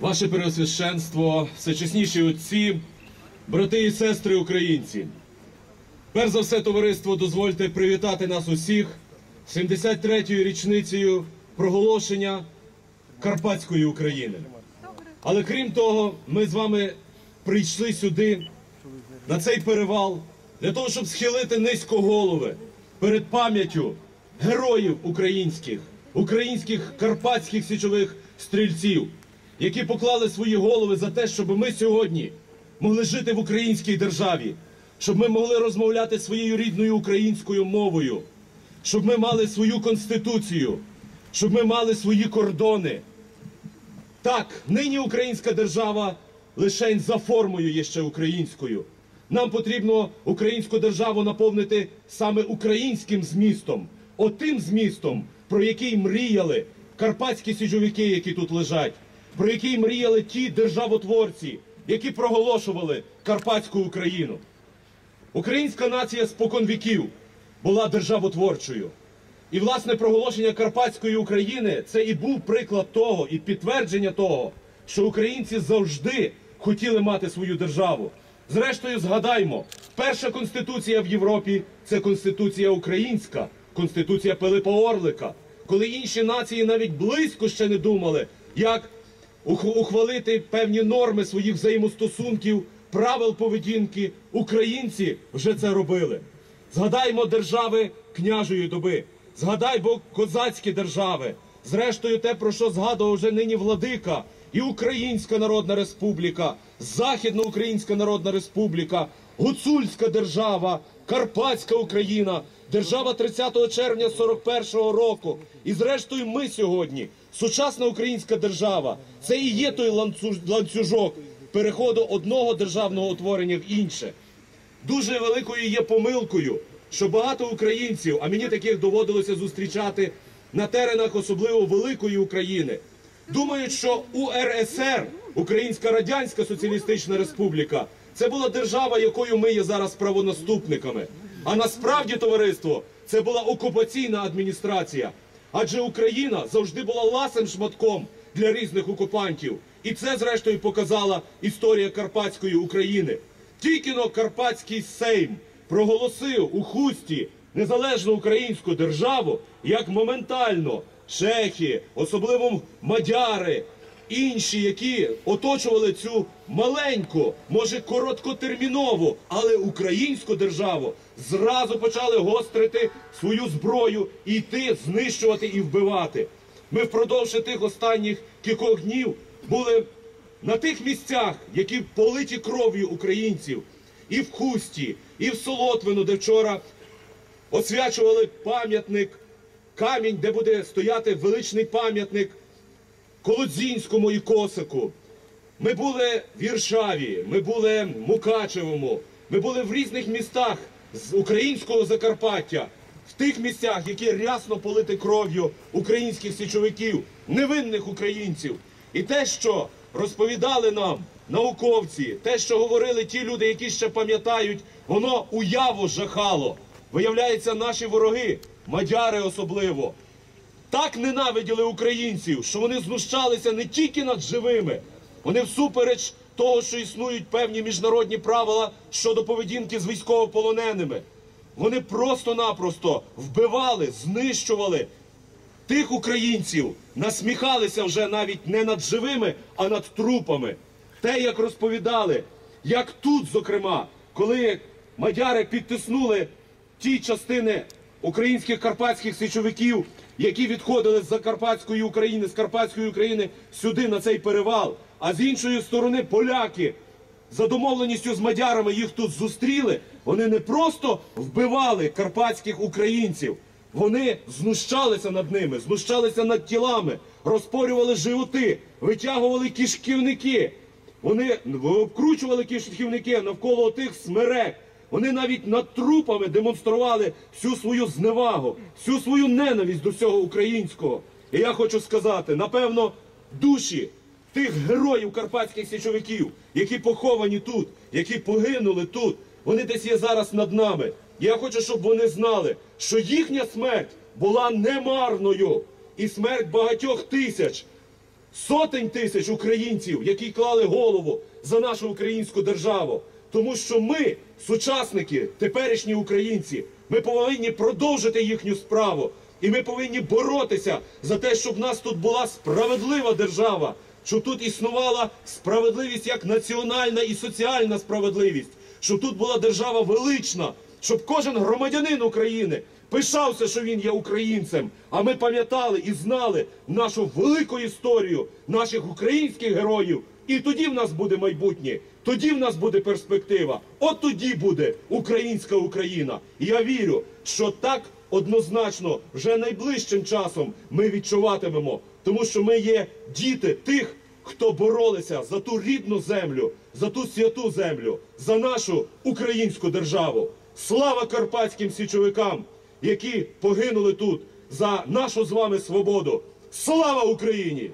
Ваше Преосвященство, всечесніші отці, брати і сестри українці. Перш за все, товариство, дозвольте привітати нас усіх 73-ю річницею проголошення Карпатської України. Але крім того, ми з вами прийшли сюди, на цей перевал, для того, щоб схилити низько голови перед пам'яттю героїв українських, українських карпатських січових стрільців, які поклали свої голови за те, щоб ми сьогодні могли жити в українській державі, щоб ми могли розмовляти своєю рідною українською мовою, щоб ми мали свою конституцію, щоб ми мали свої кордони. Так, нині українська держава лише за формою є ще українською. Нам потрібно українську державу наповнити саме українським змістом, отим змістом, про який мріяли карпатські сіджовики, які тут лежать, про який мріяли ті державотворці, які проголошували Карпатську Україну. Українська нація спокон віків була державотворчою. І власне проголошення Карпатської України це і був приклад того, і підтвердження того, що українці завжди хотіли мати свою державу. Зрештою, згадаймо, перша конституція в Європі це конституція українська, конституція Пилипа Орлика, коли інші нації навіть близько ще не думали, як ухвалити певні норми своїх взаємостосунків, правил поведінки. Українці вже це робили. Згадаймо держави княжої доби, згадаймо козацькі держави. Зрештою, те, про що згадував вже нині владика, і Українська Народна Республіка, Західноукраїнська Народна Республіка, Гуцульська держава, Карпатська Україна, держава 30 червня 41-го року. І зрештою, ми сьогодні, сучасна українська держава, це і є той ланцюжок переходу одного державного утворення в інше. Дуже великою є помилкою, що багато українців, а мені таких доводилося зустрічати на теренах особливо великої України, думають, що УРСР, Українська Радянська Соціалістична Республіка, це була держава, якою ми є зараз правонаступниками. А насправді, товариство, це була окупаційна адміністрація. Адже Україна завжди була ласим шматком для різних окупантів. І це, зрештою, показала історія Карпатської України. Тільки но Карпатський Сейм проголосив у хусті незалежну українську державу, як моментально чехи, особливо мадяри, інші, які оточували цю маленьку, може короткотермінову, але українську державу, зразу почали гострити свою зброю і йти знищувати і вбивати. Ми впродовж тих останніх кількох днів були на тих місцях, які политі кров'ю українців, і в Хусті, і в Солотвину, де вчора освячували пам'ятник, камінь, де буде стояти величний пам'ятник Колодзінському і Косику. Ми були в Віршаві, ми були в Мукачевому, ми були в різних містах з українського Закарпаття, в тих місцях, які рясно полити кров'ю українських січовиків, невинних українців. І те, що розповідали нам науковці, те, що говорили ті люди, які ще пам'ятають, воно уяву жахало. Виявляється, наші вороги, мадяри особливо, так ненавиділи українців, що вони знущалися не тільки над живими, вони всупереч того, що існують певні міжнародні правила щодо поведінки з військовополоненими. Вони просто-напросто вбивали, знищували тих українців, насміхалися вже навіть не над живими, а над трупами. Те, як розповідали, як тут, зокрема, коли мадяри підтиснули ті частини українських карпатських січовиків, які відходили з Закарпатської України, з Карпатської України сюди на цей перевал. А з іншої сторони поляки за домовленістю з мадярами їх тут зустріли. Вони не просто вбивали карпатських українців, вони знущалися над ними, знущалися над тілами, розпорювали животи, витягували кишківники. Вони обкручували кишківники навколо тих смерек. Вони навіть над трупами демонстрували всю свою зневагу, всю свою ненависть до всього українського. І я хочу сказати, напевно, душі тих героїв карпатських січовиків, які поховані тут, які погинули тут, вони десь є зараз над нами. І я хочу, щоб вони знали, що їхня смерть була немарною, і смерть багатьох тисяч сотень тисяч українців, які клали голову за нашу українську державу. Тому що ми, сучасники, теперішні українці, ми повинні продовжити їхню справу. І ми повинні боротися за те, щоб в нас тут була справедлива держава, щоб тут існувала справедливість як національна і соціальна справедливість, щоб тут була держава велична, щоб кожен громадянин України пишався, що він є українцем. А ми пам'ятали і знали нашу велику історію наших українських героїв. І тоді в нас буде майбутнє, тоді в нас буде перспектива. От тоді буде українська Україна. І я вірю, що так однозначно вже найближчим часом ми відчуватимемо, тому що ми є діти тих, хто боролися за ту рідну землю, за ту святу землю, за нашу українську державу. Слава карпатським січовикам, які погинули тут за нашу з вами свободу. Слава Україні!